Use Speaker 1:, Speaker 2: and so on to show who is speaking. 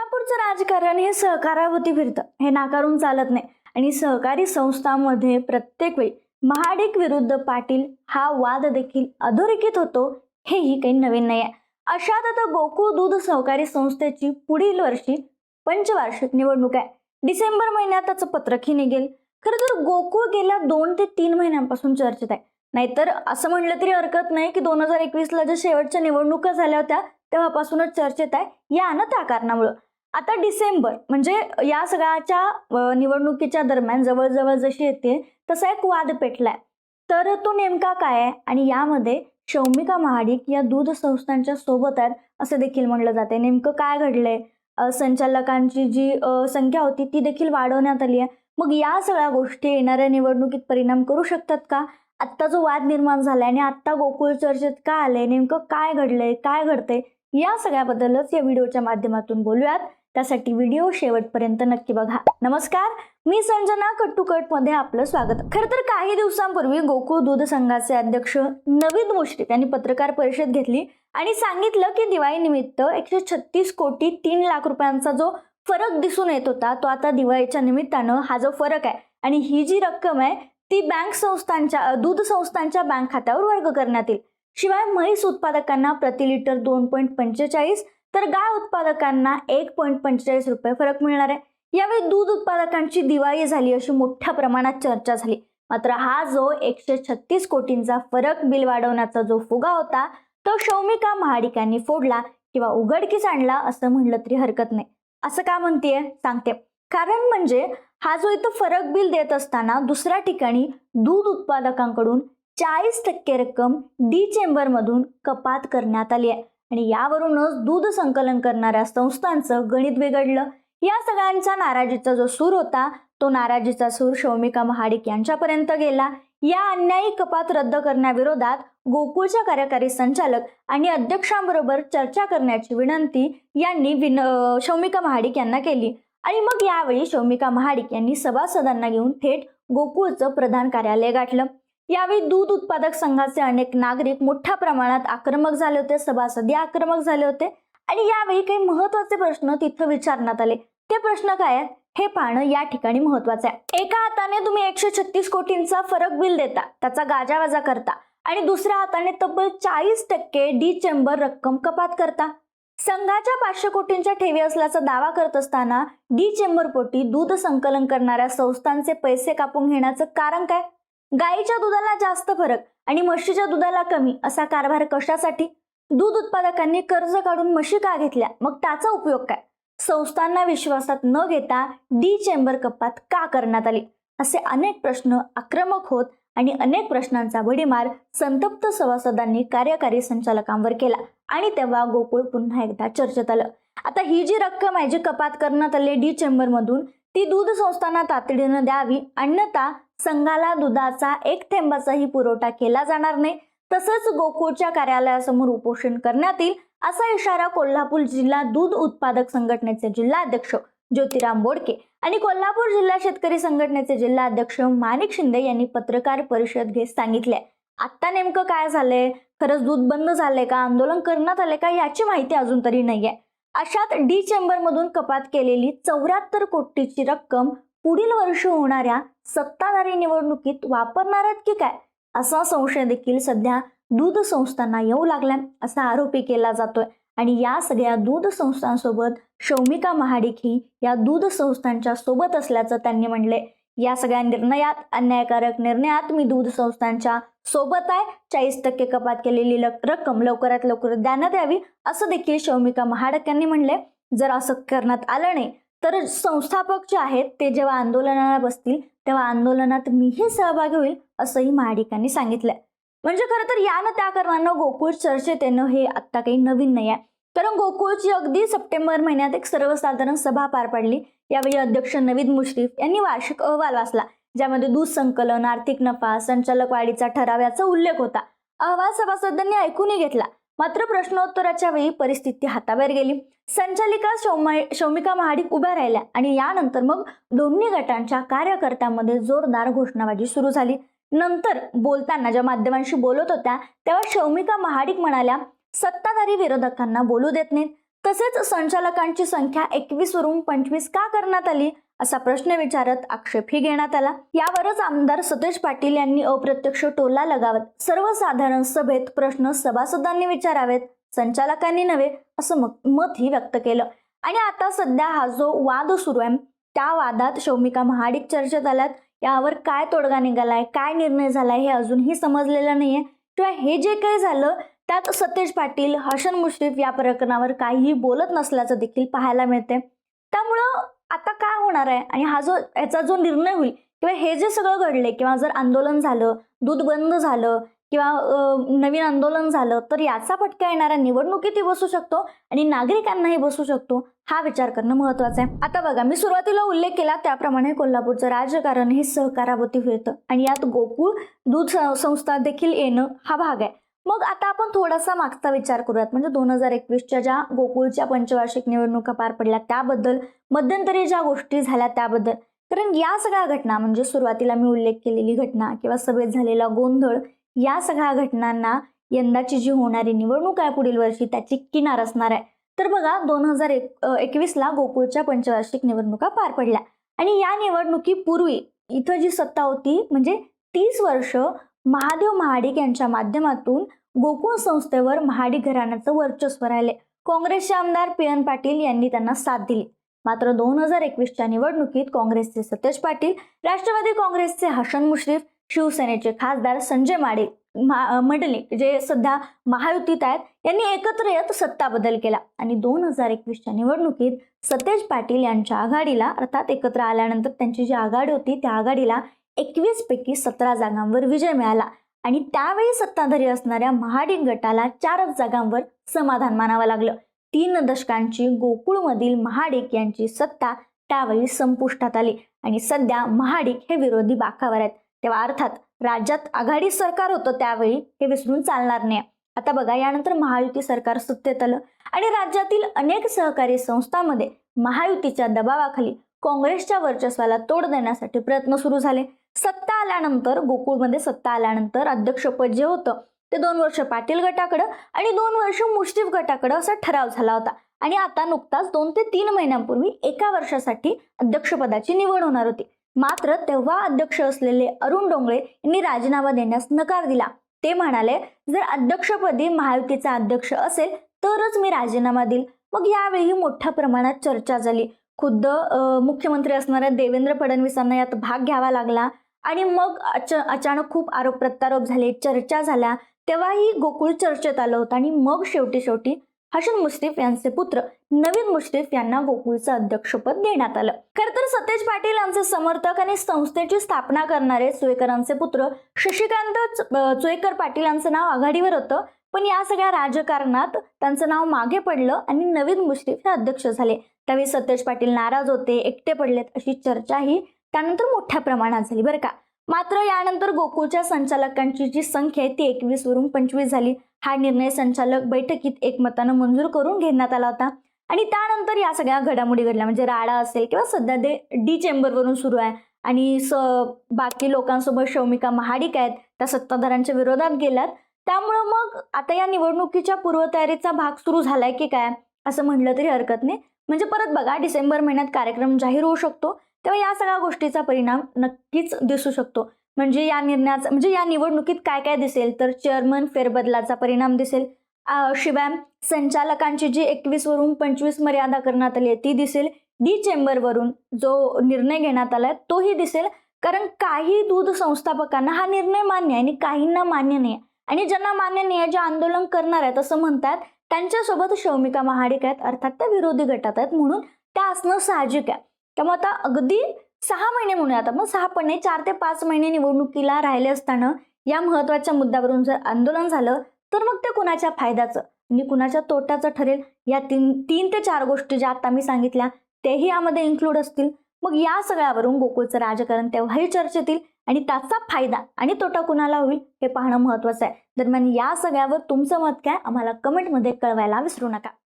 Speaker 1: कोल्हापूरचं राजकारण हे सहकारावती फिरतं. हे नाकारून चालत नाही. आणि सहकारी संस्थांमध्ये प्रत्येक वेळी महाडिक विरुद्ध पाटील हा वाद देखील अधोरेखित होतो हेही काही नवीन नाही आहे अशात आता गोकुळ दूध सहकारी संस्थेची पुढील वर्षी पंचवार्षिक निवडणूक आहे. डिसेंबर महिन्यात त्याचं पत्रकही निघेल. खरं तर गोकुळ गेल्या दोन ते तीन महिन्यांपासून चर्चेत आहे. नाहीतर असं म्हणलं तरी हरकत नाही की दोन हजार एकवीसला ज्या शेवटच्या निवडणुका झाल्या होत्या तेव्हापासूनच चर्चेत आहे. या ना त्या कारणामुळं. आता डिसेंबर म्हणजे या सगळ्याच्या निवडणुकीच्या दरम्यान जवळजवळ जशी येते तसा एक वाद पेटलाय. तर तो नेमका काय आहे? आणि यामध्ये शौमिका महाडिक या दूध संस्थांच्या सोबत आहेत असं देखील म्हणलं जाते नेमकं काय घडलंय? संचालकांची जी संख्या होती ती देखील वाढवण्यात आली आहे. मग या सगळ्या गोष्टी येणाऱ्या निवडणुकीत परिणाम करू शकतात का? आत्ता जो वाद निर्माण झालाय आणि आत्ता गोकुळ चर्चेत का आलंय? नेमकं काय घडलंय? काय घडतंय? या सगळ्याबद्दलच या व्हिडिओच्या माध्यमातून बोलूयात. त्यासाठी व्हिडिओ शेवटपर्यंत नक्की बघा. नमस्कार मी संजना कट्टुकटमध्ये आपलं स्वागत. खरं तर काही दिवसांपूर्वी गोकुळ दूध संघाचे अध्यक्ष नवीद मुश्रीफ यांनी पत्रकार परिषद घेतली आणि सांगितलं की दिवाळीनिमित्त एकशे छत्तीस कोटी तीन लाख रुपयांचा जो फरक दिसून येत होता तो आता दिवाळीच्या निमित्तानं हा जो फरक आहे आणि ही जी रक्कम आहे ती बँक संस्थांच्या दूध संस्थांच्या बँक खात्यावर वर्ग करण्यात येईल. शिवाय म्हैस उत्पादकांना प्रति लिटर दोन पॉईंट पंचेचाळीस तर गाय उत्पादकांना एक पॉईंट पंचेचाळीस रुपये फरक मिळणार आहे. यावेळी दूध उत्पादकांची दिवाळी झाली अशी मोठ्या प्रमाणात चर्चा झाली. मात्र हा जो एकशे छत्तीस कोटींचा फरक बिल वाढवण्याचा जो फुगा होता तो शौमिका महाडिकांनी फोडला किंवा उघडकीस आणला असं म्हणलं तरी हरकत नाही. असं का म्हणतेय? सांगते. कारण म्हणजे हा जो इथं फरक बिल देत असताना दुसऱ्या ठिकाणी दूध उत्पादकांकडून चाळीस टक्के रक्कम डी चेंबरमधून कपात करण्यात आली आहे. आणि यावरूनच दूध संकलन करणाऱ्या संस्थांचं गणित बिघडलं. या सगळ्यांचा नाराजीचा जो सूर होता तो नाराजीचा सूर शौमिका महाडिक यांच्यापर्यंत गेला. या अन्यायी कपात रद्द करण्याविरोधात गोकुळच्या कार्यकारी संचालक आणि अध्यक्षांबरोबर चर्चा करण्याची विनंती यांनी विन शौमिका महाडिक यांना केली. आणि मग यावेळी शौमिका महाडिक यांनी सभासदांना घेऊन थेट गोकुळचं प्रधान कार्यालय गाठलं. यावेळी दूध उत्पादक संघाचे अनेक नागरिक मोठ्या प्रमाणात आक्रमक झाले होते सभासदी आक्रमक झाले होते. आणि यावेळी काही महत्त्वाचे प्रश्न तिथं विचारण्यात आले. ते प्रश्न काय आहेत? हे पाहणं या ठिकाणी महत्वाचं आहे. एका हाताने तुम्ही एकशे छत्तीस कोटींचा फरक बिल देता त्याचा गाजावाजा करता आणि दुसऱ्या हाताने तब्बल चाळीस टक्के डी चेंबर रक्कम कपात करता. संघाच्या पाचशे कोटींच्या ठेवी असल्याचा दावा करत असताना डी चेंबरपोटी दूध संकलन करणाऱ्या संस्थांचे पैसे कापून घेण्याचं कारण काय? गाईच्या दुधाला जास्त फरक आणि म्हशीच्या दुधाला कमी असा कारभार कशासाठी? दूध उत्पादकांनी कर्ज काढून म्हशी का घेतल्या? मग त्याचा उपयोग काय? संस्थांना विश्वासात न घेता डी चेंबर कपात का करण्यात आली? असे अनेक प्रश्न आक्रमक होत आणि अनेक प्रश्नांचा भडीमार संतप्त सभासदांनी कार्यकारी संचालकांवर केला आणि तेव्हा गोकुळ पुन्हा एकदा चर्चेत आलं. आता ही जी रक्कम आहे जी कपात करण्यात आली डी चेंबरमधून ती दूध संस्थांना तातडीनं द्यावी अन्यथा संघाला दुधाचा एक थेंबाचाही पुरवठा केला जाणार नाही. तसंच गोकुळच्या कार्यालयासमोर उपोषण करण्यात येईल असा इशारा कोल्हापूर जिल्हा दूध उत्पादक संघटनेचे जिल्हाध्यक्ष ज्योतिराम बोडके आणि कोल्हापूर जिल्हा शेतकरी संघटनेचे जिल्हाध्यक्ष माणिक शिंदे यांनी पत्रकार परिषद घेत सांगितले. आता नेमकं काय झालंय? खरंच दूध बंद झालंय का? आंदोलन करण्यात आले का? याची माहिती अजून तरी नाहीये. अशात डी चेंबरमधून कपात केलेली चौऱ्याहत्तर कोटीची रक्कम पुढील वर्ष होणाऱ्या सत्ताधारी निवडणुकीत वापरणार आहेत की काय? असा संशय देखील सध्या दूध संस्थांना येऊ लागलाय असा आरोपी केला जातोय. आणि या सगळ्या दूध संस्थांसोबत शौमिका महाडिक ही या दूध संस्थांच्या सोबत असल्याचं त्यांनी म्हणले या सगळ्या निर्णयात अन्यायकारक निर्णयात मी दूध संस्थांच्या सोबत आहे. चाळीस टक्के कपात केलेली रक्कम लवकरात लवकर देण्यात यावी असं देखील शौमिका महाडक यांनी म्हणले जर असं करण्यात आलं नाही तर संस्थापक जे आहेत ते जेव्हा आंदोलनाला बसतील तेव्हा आंदोलनात मीही सहभागी होईल असंही महाडिकांनी सांगितलंय. म्हणजे खरं तर यानं त्या कारणानं गोकुळ चर्चेत येणं हे आत्ता काही नवीन नाही आहे कारण गोकुळची अगदी सप्टेंबर महिन्यात एक सर्वसाधारण सभा पार पडली. यावेळी अध्यक्ष नवीद मुश्रीफ यांनी वार्षिक अहवाल वाचला ज्यामध्ये दूध संकलन आर्थिक नफा संचालक वाढीचा ठराव याचा उल्लेख होता. अहवाल सभासदांनी ऐकूनही घेतला. मात्र प्रश्नोत्तराच्या वेळी परिस्थिती हाताबाहेर गेली. संचालिका शौमा शौमिका महाडिक उभ्या राहिल्या आणि यानंतर मग दोन्ही गटांच्या कार्यकर्त्यांमध्ये जोरदार घोषणाबाजी सुरू झाली. नंतर बोलताना ज्या माध्यमांशी बोलत होत्या तेव्हा शौमिका महाडिक म्हणाल्या सत्ताधारी विरोधकांना बोलू देत नाहीत. तसेच संचालकांची संख्या एकवीस वरून पंचवीस का करण्यात आली? असा प्रश्न विचारत आक्षेपही घेण्यात आला. यावरच आमदार सतेज पाटील यांनी अप्रत्यक्ष टोला लगावत सर्वसाधारण सभेत प्रश्न सभासदांनी विचारावेत संचालकांनी नव्हे असं मत मतही व्यक्त केलं. आणि आता सध्या हा जो वाद सुरू आहे त्या वादात शौमिका महाडिक चर्चेत आल्यात. यावर काय तोडगा निघालाय काय निर्णय झालाय हे अजूनही समजलेलं नाहीये. किंवा हे जे काही झालं त्यात सतेज पाटील हसन मुश्रीफ या प्रकरणावर काहीही बोलत नसल्याचं देखील पाहायला मिळते त्यामुळं आता काय होणार आहे? आणि हा जो याचा जो निर्णय होईल किंवा हे जे सगळं घडले किंवा जर आंदोलन झालं दूध बंद झालं किंवा नवीन आंदोलन झालं तर याचा फटका येणाऱ्या निवडणुकीतही बसू शकतो आणि नागरिकांनाही बसू शकतो हा विचार करणं महत्वाचं आहे. आता बघा मी सुरुवातीला उल्लेख केला त्याप्रमाणे कोल्हापूरचं राजकारण हे सहकाराभोवती फिरतं. आणि यात गोकुळ दूध संस्था देखील येणं हा भाग आहे. मग आता आपण थोडासा मागचा विचार करूयात. म्हणजे दोन हजार एकवीसच्या ज्या गोकुळच्या पंचवार्षिक निवडणुका पार पडल्या त्याबद्दल मध्यंतरी ज्या गोष्टी झाल्या त्याबद्दल कारण या सगळ्या घटना म्हणजे सुरुवातीला मी उल्लेख केलेली घटना किंवा सभेत झालेला गोंधळ या सगळ्या घटनांना यंदाची जी होणारी निवडणूक आहे पुढील वर्षी त्याची किनार असणार आहे. तर बघा दोन हजार एक एकवीसला गोकुळच्या पंचवार्षिक निवडणुका पार पडल्या. आणि या निवडणुकीपूर्वी इथं जी सत्ता होती म्हणजे तीस वर्ष महादेव महाडिक यांच्या माध्यमातून गोकुळ संस्थेवर महाडिक घराण्याचं वर्चस्व राहिले. काँग्रेसचे आमदार पी एन पाटील यांनी त्यांना साथ दिली. मात्र दोन हजार एकवीसच्या निवडणुकीत काँग्रेसचे सतेज पाटील राष्ट्रवादी काँग्रेसचे हसन मुश्रीफ शिवसेनेचे खासदार संजय माडे मा- जे सध्या महायुतीत आहेत यांनी एकत्र येत सत्ता बदल केला. आणि दोन हजार एकवीसच्या निवडणुकीत सतेज पाटील यांच्या आघाडीला अर्थात एकत्र आल्यानंतर त्यांची जी आघाडी होती त्या आघाडीला एकवीस पैकी सतरा जागांवर विजय मिळाला आणि त्यावेळी सत्ताधारी असणाऱ्या महाडिक गटाला चारच जागांवर समाधान मानावं लागलं. तीन दशकांची गोकुळमधील महाडिक यांची सत्ता त्यावेळी संपुष्टात आली आणि सध्या महाडिक हे विरोधी बाकावर आहेत. तेव्हा अर्थात राज्यात आघाडी सरकार होतं त्यावेळी हे विसरून चालणार नाही. आता बघा यानंतर महायुती सरकार सत्तेत आलं आणि राज्यातील अनेक सहकारी संस्थांमध्ये महायुतीच्या दबावाखाली काँग्रेसच्या वर्चस्वाला तोड देण्यासाठी प्रयत्न सुरू झाले. सत्ता आल्यानंतर गोकुळमध्ये सत्ता आल्यानंतर अध्यक्षपद जे होतं ते दोन वर्ष पाटील गटाकडं आणि दोन वर्ष मुश्रीफ गटाकडं असा ठराव झाला होता. आणि आता नुकताच दोन ते तीन महिन्यांपूर्वी एका वर्षासाठी अध्यक्षपदाची निवड होणार होती. मात्र तेव्हा अध्यक्ष असलेले अरुण डोंगळे यांनी राजीनामा देण्यास नकार दिला. ते म्हणाले जर अध्यक्षपदी महायुतीचा अध्यक्ष असेल तरच मी राजीनामा देईल. मग यावेळी मोठ्या प्रमाणात चर्चा झाली. खुद्द मुख्यमंत्री असणाऱ्या देवेंद्र फडणवीसांना यात भाग घ्यावा लागला आणि मग अच अचानक खूप आरोप प्रत्यारोप झाले चर्चा झाल्या तेव्हाही गोकुळ चर्चेत आलं होतं आणि मग शेवटी शेवटी हसन मुश्रीफ यांचे पुत्र नवीन मुश्रीफ यांना गोकुळचं अध्यक्षपद देण्यात आलं. खरं तर सतेज पाटील यांचे समर्थक आणि संस्थेची स्थापना करणारे चुएकरांचे पुत्र शशिकांत चुएकर पाटील यांचं नाव आघाडीवर होतं पण या सगळ्या राजकारणात त्यांचं नाव मागे पडलं आणि नवीन मुश्रीफ हे अध्यक्ष झाले. त्यावेळी सतेज पाटील नाराज होते एकटे पडलेत अशी चर्चाही त्यानंतर मोठ्या प्रमाणात झाली बरं का. मात्र यानंतर गोकुळच्या संचालकांची जी संख्या आहे ती एकवीस वरून पंचवीस झाली. हा निर्णय संचालक बैठकीत एकमतानं मंजूर करून घेण्यात आला होता. आणि त्यानंतर या सगळ्या घडामोडी घडल्या. म्हणजे राडा असेल किंवा सध्या ते डी चेंबरवरून सुरू आहे. आणि स बाकी लोकांसोबत शौमिका महाडिक आहेत त्या सत्ताधाऱ्यांच्या विरोधात गेल्यात. त्यामुळं मग आता या निवडणुकीच्या पूर्वतयारीचा भाग सुरू झालाय की काय? असं म्हटलं तरी हरकत नाही. म्हणजे परत बघा डिसेंबर महिन्यात कार्यक्रम जाहीर होऊ शकतो. तेव्हा या सगळ्या गोष्टीचा परिणाम नक्कीच दिसू शकतो. म्हणजे या निर्णयाचा म्हणजे या निवडणुकीत काय काय दिसेल? तर चेअरमन फेरबदलाचा परिणाम दिसेल. शिवाय संचालकांची जी एकवीसवरून पंचवीस मर्यादा करण्यात आली आहे ती दिसेल. डी चेंबरवरून जो निर्णय घेण्यात आला आहे तोही दिसेल. कारण काही दूध संस्थापकांना हा निर्णय मान्य आहे आणि काहींना मान्य नाही. आहे आणि ज्यांना मान्य नाही आहे जे आंदोलन करणार आहेत असं म्हणतात त्यांच्यासोबत शौमिका महाडिक आहेत अर्थात त्या विरोधी गटात आहेत म्हणून त्या असणं साहजिक आहे. त्यामुळे आता अगदी सहा महिने म्हणूयात आपण सहा पण नाही चार ते पाच महिने निवडणुकीला राहिले असताना या महत्त्वाच्या मुद्द्यावरून जर आंदोलन झालं तर मग ते कुणाच्या फायद्याचं? आणि कुणाच्या तोट्याचं ठरेल? या तीन तीन ते चार गोष्टी ज्या आता मी सांगितल्या तेही यामध्ये इन्क्लूड असतील. मग या सगळ्यावरून गोकुळचं राजकारण तेव्हाही चर्चेतील आणि त्याचा फायदा आणि तोटा कुणाला होईल हे पाहणं महत्वाचं आहे. दरम्यान या सगळ्यावर तुमचं मत काय आम्हाला कमेंटमध्ये कळवायला विसरू नका.